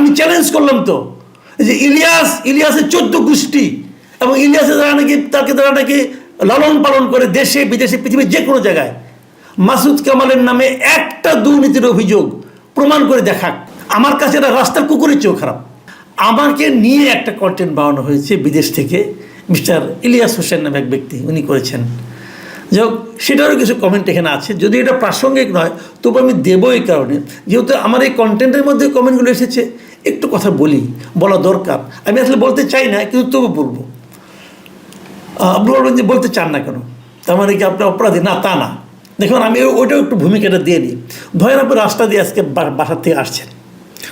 আমি চ্যালেঞ্জ করলাম তো। যে ইলিয়াস, ইলিয়াসের চোদ্দ গোষ্ঠী এবং ইলিয়াসের দ্বারা নাকি, তাকে দ্বারা নাকি লালন পালন করে দেশে, বিদেশে, পৃথিবীর যে কোনো জায়গায় মাসুদ কামালের নামে একটা দুর্নীতির অভিযোগ প্রমাণ করে দেখাক। আমার কাছে এটা রাস্তার কুকুরের চেয়েও খারাপ। আমাকে নিয়ে একটা কন্টেন্ট বানানো হয়েছে বিদেশ থেকে মিস্টার ইলিয়াস হোসেন নামে এক ব্যক্তি, উনি করেছেন। যাই হোক, সেটারও কিছু কমেন্ট এখানে আছে। যদি এটা প্রাসঙ্গিক নয়, তবু আমি দেবো এই কারণে। যেহেতু আমার এই কন্টেন্টের মধ্যে কমেন্টগুলো এসেছে একটু কথা বলি, বলা দরকার। আমি আসলে বলতে চাই না, কিন্তু তবু বলব। আপনি বলবেন যে বলতে চান না কেন, তার মানে কি আপনি অপরাধী? না, তা না। দেখুন, আমি ওইটাও একটু ভূমিকাটা দিয়ে নিই। ধরেন আপনি রাস্তা দিয়ে আজকে বাসার থেকে আসছেন,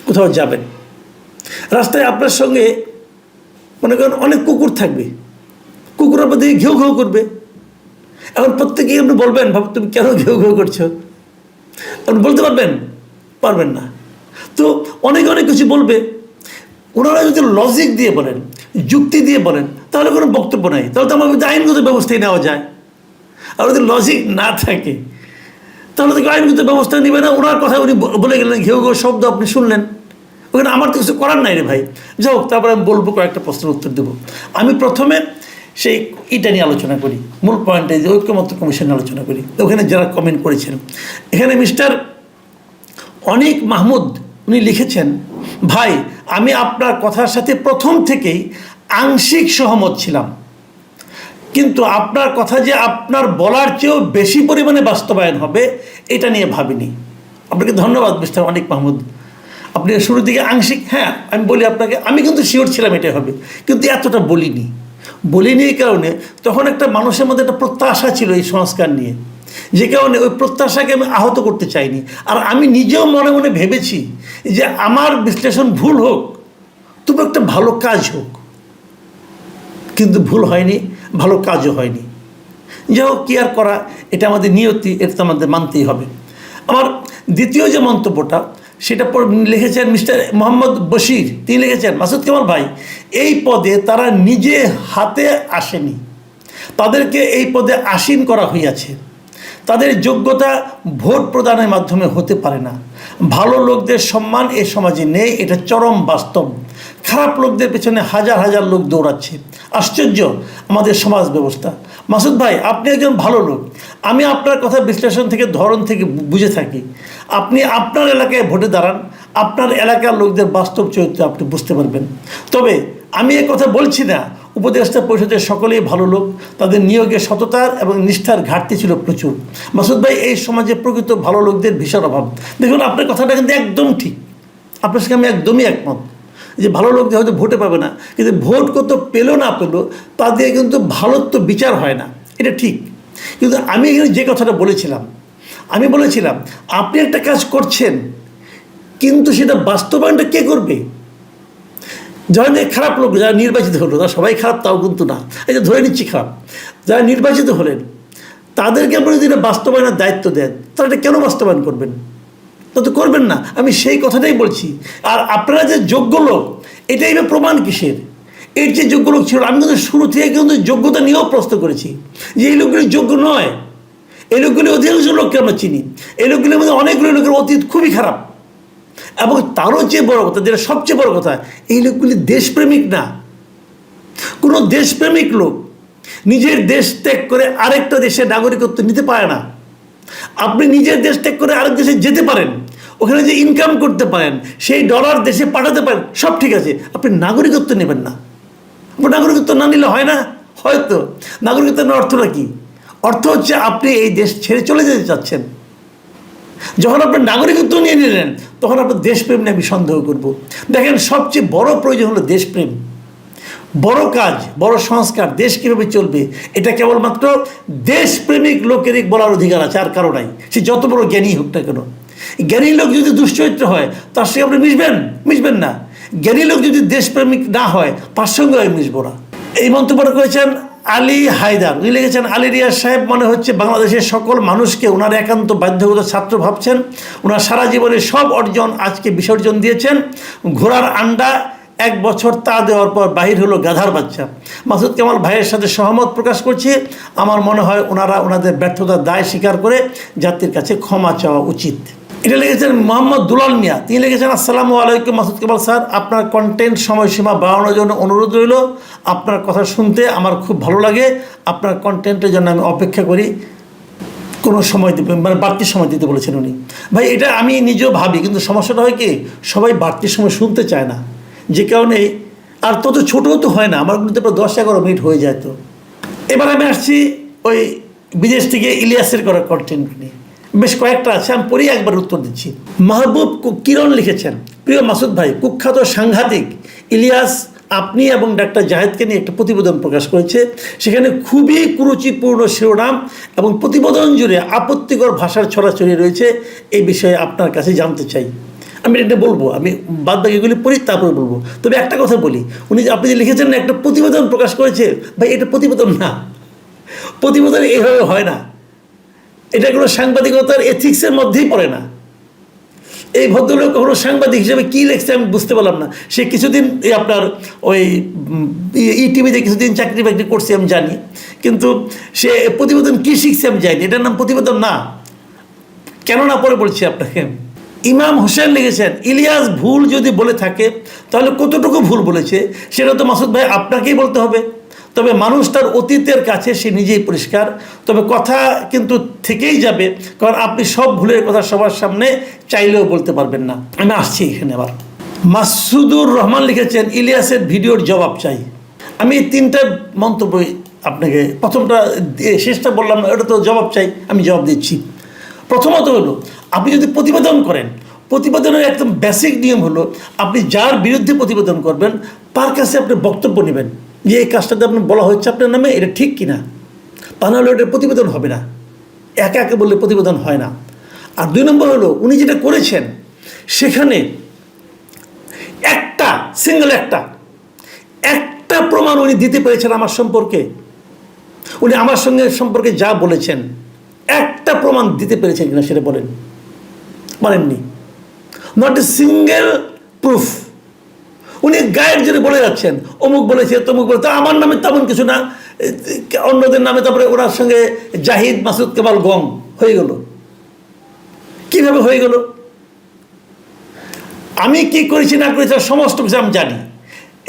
কোথাও যাবেন। রাস্তায় আপনার সঙ্গে মনে করেন অনেক কুকুর থাকবে। কুকুর আপনার দিকে ঘেউ ঘেউ করবে। এখন প্রত্যেকেই আপনি বলবেন ভাব তুমি কেন ঘেউ ঘেউ করছ? আপনি বলতে পারবেন? পারবেন না। তো অনেক অনেক কিছু বলবে। ওনারা যদি লজিক দিয়ে বলেন, যুক্তি দিয়ে বলেন, তাহলে কোনো বক্তব্য নাই। তাহলে তো আমার আইনগত ব্যবস্থাই নেওয়া যায়। আর যদি লজিক না থাকে, তাহলে তো আইনগত ব্যবস্থা নেবে না। ওনার কথা উনি বলে গেলেন, ঘেউ ঘেউ শব্দ আপনি শুনলেন। ওখানে আমার তো কিছু করার নাই রে ভাই। যাই হোক, তারপরে আমি বলব, কয়েকটা প্রশ্নের উত্তর দেবো। আমি প্রথমে সেই এটা নিয়ে আলোচনা করি। মূল পয়েন্টে যে ঐক্যমত্য কমিশন আলোচনা করি। ওখানে যারা কমেন্ট করেছেন। এখানে মিস্টার অনিক মাহমুদ উনি লিখেছেন, ভাই, আমি আপনার কথার সাথে প্রথম থেকেই আংশিক সহমত ছিলাম। কিন্তু আপনার কথা যে আপনার বলার চেয়েও বেশি পরিমাণে বাস্তবায়ন হবে, এটা নিয়ে ভাবিনি। আপনাকে ধন্যবাদ, মিস্টার অনিক মাহমুদ। আপনি শুরুর দিকে আংশিক হ্যাঁ আমি বলি আপনাকে, আমি কিন্তু শিওর ছিলাম এটাই হবে। কিন্তু এতটা বলিনি। বলিনি এই কারণে তখন একটা মানুষের মধ্যে একটা প্রত্যাশা ছিল এই সংস্কার নিয়ে। যে কারণে ওই প্রত্যাশাকে আমি আহত করতে চাইনি। আর আমি নিজেও মনে মনে ভেবেছি যে আমার বিশ্লেষণ ভুল হোক, তবু একটা ভালো কাজ হোক। কিন্তু ভুল হয়নি, ভালো কাজও হয়নি। যাই হোক, কি আর করা, এটা আমাদের নিয়তি, এটা তো আমাদের মানতেই হবে। আমার দ্বিতীয় যে মন্তব্যটা, সেটা লিখেছেন মিস্টার মোহাম্মদ বশির। তিনি লিখেছেন, মাসুদ কামাল ভাই, এই পদে তারা নিজে হাতে আসেনি। তাদেরকে এই পদে আসীন করা হইয়াছে। তাদের যোগ্যতা ভোট প্রদানের মাধ্যমে হতে পারে না। ভালো লোকদের সম্মান এ সমাজে নেই, এটা চরম বাস্তব। খারাপ লোকদের পেছনে হাজার হাজার লোক দৌড়াচ্ছে। আশ্চর্য আমাদের সমাজ ব্যবস্থা। মাসুদ ভাই, আপনি একজন ভালো লোক। আমি আপনার কথা বিশ্লেষণ থেকে, ধরন থেকে বুঝে থাকি। আপনি আপনার এলাকায় ভোটে দাঁড়ান। আপনার এলাকার লোকদের বাস্তব চরিত্র আপনি বুঝতে পারবেন। তবে আমি এ কথা বলছি না। উপদেষ্টা পরিষদের সকলেই ভালো লোক। তাদের নিয়োগে সততার এবং নিষ্ঠার ঘাটতি ছিল প্রচুর। মাসুদ ভাই, এই সমাজে প্রকৃত ভালো লোকদের ভীষণ অভাব। দেখুন, আপনার কথাটা কিন্তু একদম ঠিক। আপনার সঙ্গে আমি একদমই একমত। যে ভালো লোকদের হয়তো ভোটে পাবে না, কিন্তু ভোট কত পেল না পেল তা দিয়ে কিন্তু ভালোত্ব বিচার হয় না। এটা ঠিক। কিন্তু আমি এখানে যে কথাটা বলেছিলাম, আমি বলেছিলাম, আপনি একটা কাজ করছেন, কিন্তু সেটা বাস্তবায়নটা কে করবে? ধরেন এই খারাপ লোক, যারা নির্বাচিত হলো, তারা সবাই খারাপ, তাও কিন্তু না। এই যে ধরে নিচ্ছি খারাপ। যারা নির্বাচিত হলেন, তাদেরকে আপনি যদি এটা বাস্তবায়নের দায়িত্ব দেন, তারা এটা কেন বাস্তবায়ন করবেন? তা তো করবেন না। আমি সেই কথাটাই বলছি। আর আপনারা যে যোগ্য লোক, এটাই বা প্রমাণ কিসের? এর যে যোগ্য লোক ছিল, আমি কিন্তু শুরু থেকে কিন্তু যোগ্যতা নিয়েও প্রশ্ন করেছি যে এই লোকগুলি যোগ্য নয়। এই লোকগুলি অধিকাংশ লোককে আমরা চিনি। এই লোকগুলির মধ্যে অনেকগুলো লোকের অতীত খুবই খারাপ। এবং তারও চেয়ে বড় কথা, যেটা সবচেয়ে বড় কথা, এই লোকগুলি দেশপ্রেমিক না। কোনো দেশপ্রেমিক লোক নিজের দেশ ত্যাগ করে আরেকটা দেশের নাগরিকত্ব নিতে পারে না। আপনি নিজের দেশ ত্যাগ করে আরেক দেশে যেতে পারেন, ওখানে যে ইনকাম করতে পারেন, সেই ডলার দেশে পাঠাতে পারেন, সব ঠিক আছে। আপনি নাগরিকত্ব নেবেন না। আপনি নাগরিকত্ব না নিলে হয় না? হয়তো। নাগরিকত্ব অর্থটা কি? অর্থ হচ্ছে আপনি এই দেশ ছেড়ে চলে যেতে চাচ্ছেন। যখন আপনি নাগরিকত্ব নিয়ে নিলেন, তখন আপনার দেশপ্রেম নিয়ে আমি সন্দেহ করব। দেখেন, সবচেয়ে বড় প্রয়োজন হলো দেশপ্রেম। বড় কাজ, বড় সংস্কার, দেশ কীভাবে চলবে, এটা কেবলমাত্র দেশপ্রেমিক লোকেরই বলার অধিকার আছে, আর কারও নাই। সে যত বড় জ্ঞানী হোক না কেন। জ্ঞানী লোক যদি দুশ্চরিত্র হয়, তার সঙ্গে আপনি মিশবেন? মিশবেন না। জ্ঞানী লোক যদি দেশপ্রেমিক না হয়, তার সঙ্গে আমি মিশবো না। এই মন্তব্যটা করেছেন আলী হায়দার। উনি লিখেছেন, আলী রিয়াজ সাহেব মনে হচ্ছে বাংলাদেশের সকল মানুষকে ওনার একান্ত বাধ্যগত ছাত্র ভাবছেন। ওনার সারা জীবনের সব অর্জন আজকে বিসর্জন দিয়েছেন। ঘোড়ার আন্ডা এক বছর তা দেওয়ার পর বাহির হলো গাধার বাচ্চা। মাসুদ কামাল ভাইয়ের সাথে সহমত প্রকাশ করছি। আমার মনে হয় ওনারা ওনাদের ব্যর্থতার দায় স্বীকার করে জাতির কাছে ক্ষমা চাওয়া উচিত। এটা লিখেছেন মোহাম্মদ দুলাল মিয়া। তিনি লিখেছেন, আসসালামু আলাইকুম মাসুদ কেমাল স্যার, আপনার কন্টেন্ট সময়সীমা বাড়ানোর জন্য অনুরোধ রইল। আপনার কথা শুনতে আমার খুব ভালো লাগে। আপনার কন্টেন্টের জন্য আমি অপেক্ষা করি। কোনো সময় দিতে মানে বাড়তি সময় দিতে বলেছেন উনি। ভাই, এটা আমি নিজেও ভাবি, কিন্তু সমস্যাটা হয় কি, সবাই বাড়তি সময় শুনতে চায় না। যে কারণে আর তত ছোটও তো হয় না, আমার কিন্তু প্রায় দশ এগারো মিনিট হয়ে যায় তো। এবার আমি আসছি ওই বিদেশ থেকে ইলিয়াসের করা কন্টেন্ট নিয়ে। বেশ কয়েকটা আছে, আমি পরেই একবার উত্তর দিচ্ছি। মাহবুব কিরণ লিখেছেন, প্রিয় মাসুদ ভাই, কুখ্যাত সাংঘাতিক ইলিয়াস আপনি এবং ডাক্তার জাহেদকে নিয়ে একটা প্রতিবেদন প্রকাশ করেছে। সেখানে খুবই কুরুচিপূর্ণ শিরোনাম এবং প্রতিবেদন জুড়ে আপত্তিকর ভাষার ছড়াছড়ি রয়েছে। এই বিষয়ে আপনার কাছে জানতে চাই। আমি এটা বলব, আমি বাদ বাকিগুলি পড়ি, তারপরে বলব। তবে একটা কথা বলি, উনি আপনি যে লিখেছেন একটা প্রতিবেদন প্রকাশ করেছে, ভাই, এটা প্রতিবেদন না। প্রতিবেদন এইভাবে হয় না। এটা কোনো সাংবাদিকতার এথিক্সের মধ্যেই পড়ে না। এই ভদ্রলোক কখনো সাংবাদিক হিসেবে কী লিখছে আমি বুঝতে পারলাম না। সে কিছুদিন এই আপনার ওই ই টিভিতে কিছুদিন চাকরি বাকরি করছে আমি জানি। কিন্তু সে প্রতিবেদন কী শিখছে আমি জানি এটার নাম প্রতিবেদন না। কেন না পরে বলছি আপনাকে? ইমাম হোসেন লিখেছেন, ইলিয়াস, ভুল যদি বলে থাকে, তাহলে কতটুকু ভুল বলেছে? সেটা তো মাসুদ ভাই আপনাকেই বলতে হবে। তবে মানুষ তার অতীতের কাছে সে নিজেই পরিষ্কার। তবে কথা কিন্তু থেকেই যাবে, কারণ আপনি সব ভুলের কথা সবার সামনে চাইলেও বলতে পারবেন না। আমি আসছি এখানে আবার। মাসুদুর রহমান লিখেছেন, ইলিয়াসের ভিডিওর জবাব চাই। আমি তিনটা মন্তব্য আপনাকে, প্রথমটা শেষটা বললাম না তো জবাব চাই, আমি জবাব দিচ্ছি। প্রথমত হলো, আপনি যদি প্রতিবেদন করেন, প্রতিবেদনের একদম বেসিক নিয়ম হলো, আপনি যার বিরুদ্ধে প্রতিবেদন করবেন, তার কাছে আপনি বক্তব্য নেবেন। যে এই কাজটাতে আপনার বলা হচ্ছে আপনার নামে, এটা ঠিক কিনা? তা নাহলে ওটা প্রতিবেদন হবে না। একে একে বললে প্রতিবেদন হয় না। আর দুই নম্বর হলো, উনি যেটা করেছেন, সেখানে একটা সিঙ্গেল একটা একটা প্রমাণ উনি দিতে পেরেছেন আমার সম্পর্কে। উনি আমার সঙ্গে সম্পর্কে যা বলেছেন, একটা প্রমাণ দিতে পেরেছেন কিনা সেটা বলেন। বলেননি। নট এ সিঙ্গেল প্রুফ উনি গায়ের জন্য বলে যাচ্ছেন। অমুক বলেছে, তমুক বলে তা আমার নামে তেমন কিছু না। অন্যদের নামে তারপরে ওনার সঙ্গে জাহিদ মাসুদ কেবল গম হয়ে গেল। কীভাবে হয়ে গেল? আমি কি করেছি না করেছি সমস্ত কিছু আমি জানি।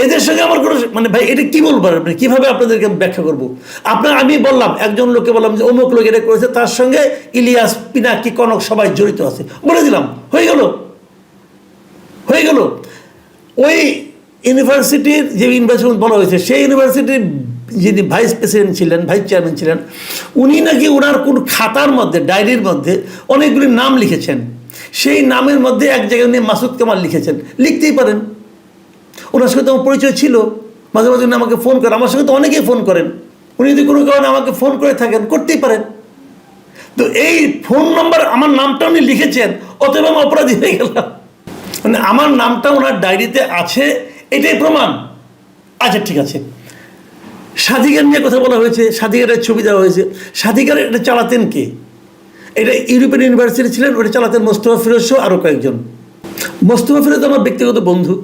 এদের সঙ্গে আমার কোনো মানে ভাই, এটা কি বলব আপনি? কীভাবে আপনাদেরকে আমি ব্যাখ্যা করব? আপনার, আমি বললাম, একজন লোককে বললাম যে অমুক লোক এটা করেছে, তার সঙ্গে ইলিয়াস, পিনাকি, কনক সবাই জড়িত আছে। বলে দিলাম, হয়ে গেল। হয়ে গেল। ওই ইউনিভার্সিটির যে ইনভেস্টমেন্ট বলা হয়েছে, সেই ইউনিভার্সিটির যিনি ভাইস প্রেসিডেন্ট ছিলেন, ভাইস চেয়ারম্যান ছিলেন, উনি নাকি ওনার কোন খাতার মধ্যে, ডায়েরির মধ্যে অনেকগুলি নাম লিখেছেন। সেই নামের মধ্যে এক জায়গায় নিয়ে মাসুদ কামাল লিখেছেন। লিখতেই পারেন। ওনার সঙ্গে তো আমার পরিচয় ছিল। মাঝে মাঝে উনি আমাকে ফোন করেন। আমার সঙ্গে তো অনেকেই ফোন করেন। উনি যদি কোনো কারণে আমাকে ফোন করে থাকেন, করতেই পারেন। তো এই ফোন নাম্বার, আমার নামটা উনি লিখেছেন, অতএব আমি অপরাধী হয়ে গেলাম। মানে আমার নামটা ওনার ডায়েরিতে আছে, এটাই প্রমাণ। আচ্ছা ঠিক আছে। সাধিকার নিয়ে কথা বলা হয়েছে, সাধিকারের ছবি দেওয়া হয়েছে। সাধিকার এটা চালাতেন কে? এটা ইউরোপিয়ান ইউনিভার্সিটি ছিলেন, ওটা চালাতেন মোস্তফা ফিরোজ সহ আরও কয়েকজন। মোস্তফা ফিরোজ আমার ব্যক্তিগত বন্ধু।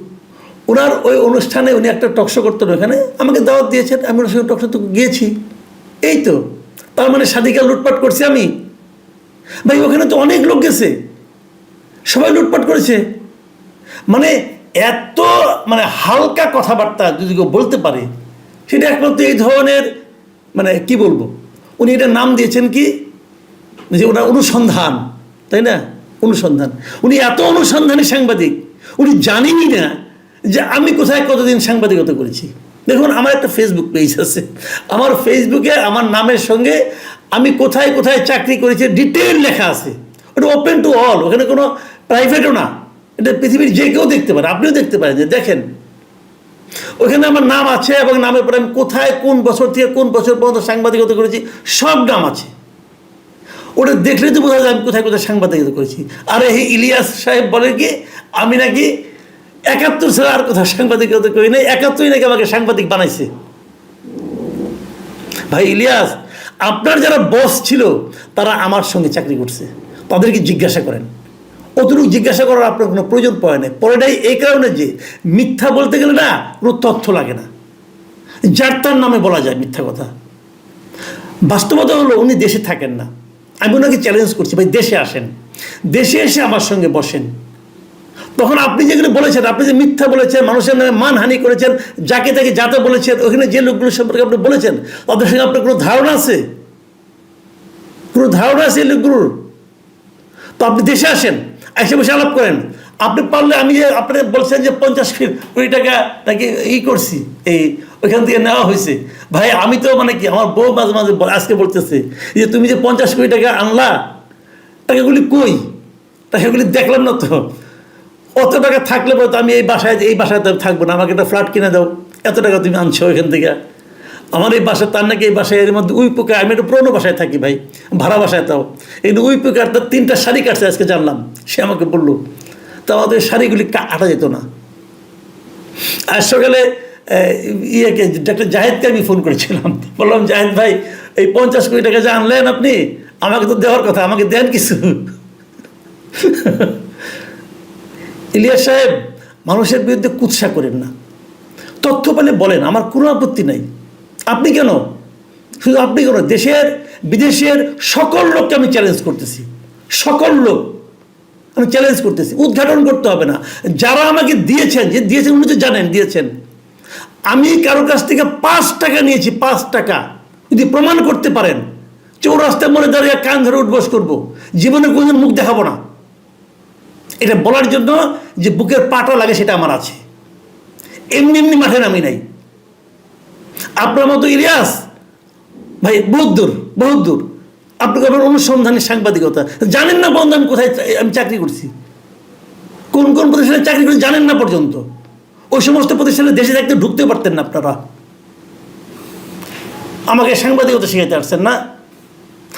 ওনার ওই অনুষ্ঠানে উনি একটা টকশো করতেন ওখানে, আমাকে দাওয়াত দিয়েছেন, আমি ওনার সঙ্গে টকশো তো গিয়েছি। এই তো, তার মানে সাধিকা লুটপাট করছি আমি। ভাই, ওখানে তো অনেক লোক গেছে। সবাই লুটপাট করেছে। মানে এত মানে হালকা কথাবার্তা যদি কেউ বলতে পারে, সেটা একমাত্র এই ধরনের মানে কি বলব, উনি এটা নাম দিয়েছেন কি? যে ওনার অনুসন্ধান, তাই না? অনুসন্ধান। উনি এত অনুসন্ধানী সাংবাদিক, উনি জানেনই না যে আমি কোথায় কতদিন সাংবাদিকতা করেছি। দেখুন, আমার একটা ফেসবুক পেজ আছে। আমার ফেসবুকে আমার নামের সঙ্গে আমি কোথায় কোথায় চাকরি করেছি ডিটেল লেখা আছে। ওটা ওপেন টু অল ওখানে কোনো প্রাইভেটও না। এটা পৃথিবীর যে কেউ দেখতে পারে, আপনিও দেখতে পারেন যে দেখেন ওখানে আমার নাম আছে এবং নামের পরে আমি কোথায়, কোন বছর থেকে, কোন বছর পর্যন্ত সাংবাদিকতা করেছি, সব নাম আছে। ওটা দেখলে তো বোঝা যায় আমি কোথায় কোথায় সাংবাদিকতা করেছি। আর এই ইলিয়াস সাহেব বলে কি, আমি নাকি একাত্তর ছাড়া আর কোথাও সাংবাদিকতা করি নাই, একাত্তরই নাকি আমাকে সাংবাদিক বানাইছে। ভাই ইলিয়াস, আপনার যারা বস ছিল, তারা আমার সঙ্গে চাকরি করছে, তাদেরকে জিজ্ঞাসা করেন। অতটুকু জিজ্ঞাসা করার আপনার কোনো প্রয়োজন পড়ে না পরেটাই এই কারণে যে মিথ্যা বলতে গেলে না, কোনো তথ্য লাগে না। যার তার নামে বলা যায় মিথ্যা কথা। বাস্তবতা হলো উনি দেশে থাকেন না। আমি ওনাকে চ্যালেঞ্জ করছি, ভাই দেশে আসেন। দেশে এসে আমার সঙ্গে বসেন। তখন আপনি যেগুলো বলেছেন, আপনি যে মিথ্যা বলেছেন, মানুষের নামে মানহানি করেছেন, যাকে তাকে যাতে বলেছেন, ওখানে যে লোকগুলো সম্পর্কে আপনি বলেছেন, তাদের সঙ্গে আপনার কোনো ধারণা আছে? কোনো ধারণা আছে এই লোকগুলোর? তো আপনি দেশে আসেন এসে বসে আলাপ করেন। আপনি পারলে আমি যে আপনি বলছেন যে পঞ্চাশ কোটি টাকা নাকি ই করছি, এই ওইখান থেকে নেওয়া হয়েছে। ভাই, আমি তো মানে কি, আমার বউ মাঝে মাঝে আজকে বলতেছে যে, তুমি যে পঞ্চাশ কোটি টাকা আনলা, টাকাগুলি কই? টাকাগুলি দেখলাম না তো। অত টাকা থাকলে পরে তো আমি এই বাসায় এই বাসায় তো থাকব না, আমাকে একটা ফ্ল্যাট কিনে দাও। এত টাকা তুমি আনছো এখান থেকে? আমার এই বাসা তার নাকি এই বাসায় এর মধ্যে উই পোকা আমি একটা পুরোনো বাসায় থাকি ভাই, ভাড়া বাসায় তাও। এই উই পোকার তার তিনটা শাড়ি কাটছে আজকে জানলাম, সে আমাকে বলল, তা আমাদের শাড়িগুলি কাটা যেত না। আর সকালে ইয়েকে, ডাক্তার জাহেদকে আমি ফোন করেছিলাম, বললাম, জাহেদ ভাই, এই পঞ্চাশ কোটি টাকা যে আনলেন আপনি, আমাকে তো দেওয়ার কথা, আমাকে দেন কিছু। ইলিয়াস সাহেব, মানুষের বিরুদ্ধে কুৎসা করেন না। তথ্য পেলে বলেন, আমার কোনো আপত্তি নাই। আপনি কেন? শুধু আপনি কেন? দেশের, বিদেশের সকল লোককে আমি চ্যালেঞ্জ করতেছি। সকল লোক আমি চ্যালেঞ্জ করতেছি। উদ্ঘাটন করতে হবে না। যারা আমাকে দিয়েছেন, যে দিয়েছেন উনি তো জানেন, দিয়েছেন। আমি কারও কাছ থেকে পাঁচ টাকা নিয়েছি, পাঁচ টাকা। যদি প্রমাণ করতে পারেন চৌরাস্তায় মনে দাঁড়িয়ে কান ধরে উঠবস করব। জীবনে কোনোদিন মুখ দেখাবো না। এটা বলার জন্য যে বুকের পাটা লাগে সেটা আমার আছে। এমনি এমনি মাঠে নামি নাই। আপনার মতো ইলিয়াস? ভাই, বহুত দূর বহুত দূর। আপনি করবেন অনুসন্ধানের সাংবাদিকতা। জানেন না বন্ধু, আমি কোথায় আমি চাকরি করছি? কোন কোন প্রতিষ্ঠানে চাকরি করে জানেন না পর্যন্ত। ওই সমস্ত প্রতিষ্ঠানে দেশে থাকতে ঢুকতে পারতেন না আপনারা। আমাকে সাংবাদিকতা শিখাতে আসছেন না?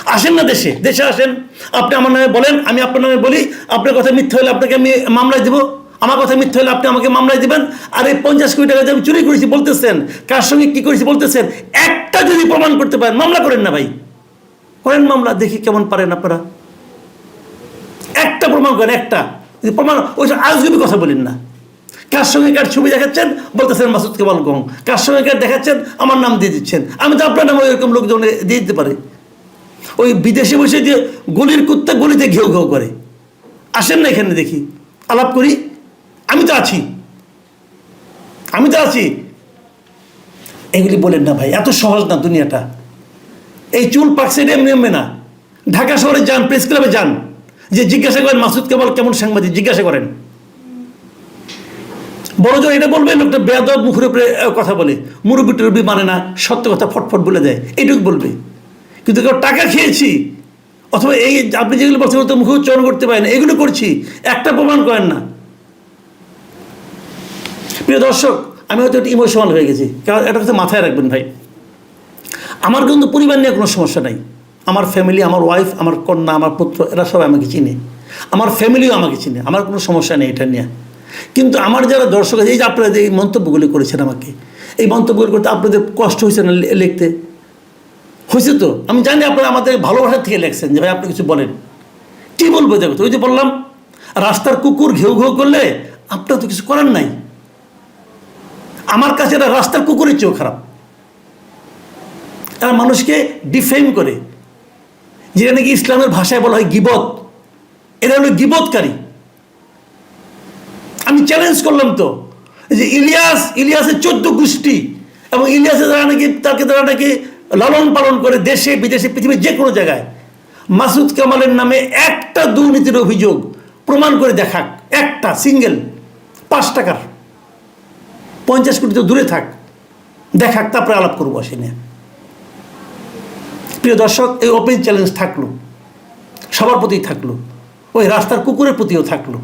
আসেন না দেশে দেশে আসেন। আপনি আমার নামে বলেন, আমি আপনার নামে বলি, আপনার কথা মিথ্যা হলে আপনাকে আমি মামলায় দেবো। আমার কথা মিথ্যা হলে আপনি আমাকে মামলায় দেবেন? আর এই পঞ্চাশ কোটি টাকা যে আমি চুরি করেছি বলতেছেন, কার সঙ্গে কী করেছি বলতেছেন, একটা যদি প্রমাণ করতে পারেন, মামলা করেন না ভাই। করেন মামলা, দেখি কেমন পারেন আপনারা। একটা প্রমাণ করেন, একটা। প্রমাণ, ওই আজগুবি কথা বলেন না। কার সঙ্গে কার ছবি দেখাচ্ছেন, বলতেছেন মাসুদ কেমাল গং। কার সঙ্গে কার দেখাচ্ছেন, আমার নাম দিয়ে দিচ্ছেন। আমি তো আপনার নাম এরকম লোকজন দিয়ে দিতে পারি। ওই বিদেশে বসে যে গলির কুত্তা গলিতে ঘেউ ঘেউ করে। আসেন না এখানে দেখি। আলাপ করি। আমি তো আছি। আমি তো আছি। এগুলি বলেন না ভাই, এত সহজ না দুনিয়াটা। এই চুল পাকছে এটা এমনি এমনি না। ঢাকা শহরে যান, প্রেস ক্লাবে যান। যে জিজ্ঞাসা করেন, মাসুদ কেবল কেমন সাংবাদিক? জিজ্ঞাসা করেন। বড় জোর এটা বলবে, লোকটা বেদব মুখের উপরে কথা বলে। মুরব্বী টুরব্বি মানে না, সত্য কথা ফটফট বলে দেয়। এইটুকু বলবে। কিন্তু কেউ টাকা খেয়েছি, অথবা এই আপনি যেগুলো বলছেন মুখে উচ্চারণ করতে পারেন। এগুলো করছি। একটা প্রমাণ করেন না। প্রিয় দর্শক, আমি হয়তো একটু ইমোশনাল হয়ে গেছি। কারণ এটা কথা মাথায় রাখবেন ভাই। আমার কিন্তু পরিবার নিয়ে কোনো সমস্যা নাই। আমার ফ্যামিলি আমার ওয়াইফ আমার কন্যা, আমার পুত্র, এরা সবাই আমাকে চিনে। আমার ফ্যামিলিও আমাকে চিনে। আমার কোনো সমস্যা নেই এটা নিয়ে। কিন্তু আমার যারা দর্শক আছে, এই যে আপনারা যে এই মন্তব্যগুলি করেছেন আমাকে, এই মন্তব্যগুলি করতে আপনাদের কষ্ট হয়েছে না লিখতে? হয়েছে তো? আমি জানি আপনারা আমাদের ভালোবাসার থেকে লেখছেন যে ভাই, আপনি কিছু বলেন। কী বলব দেখো ওই যে বললাম, রাস্তার কুকুর ঘেউ ঘেউ করলে আপনার তো কিছু করার নাই। আমার কাছে এরা রাস্তার কুকুরের চেয়েও খারাপ। এরা মানুষকে ডিফেম করে। যেটা নাকি ইসলামের ভাষায় বলা হয় গিবত। এরা হলো গিবতকারী। আমি চ্যালেঞ্জ করলাম তো যে ইলিয়াস, ইলিয়াসের চোদ্দ গোষ্ঠী এবং ইলিয়াসের দ্বারা নাকি, তাকে দ্বারা নাকি লালন পালন করে দেশে, বিদেশে, পৃথিবীর যে কোনো জায়গায়। মাসুদ কামালের নামে একটা দুর্নীতির অভিযোগ প্রমাণ করে দেখাক। একটা সিঙ্গেল পাঁচ টাকার। পঞ্চাশ কোটি তো দূরে থাক। দেখাক তারপরে আলাপ করব সে নিয়ে। প্রিয় দর্শক, এই ওপেন চ্যালেঞ্জ থাকল। সবার প্রতি থাকল। ওই রাস্তার কুকুরের প্রতিও থাকল।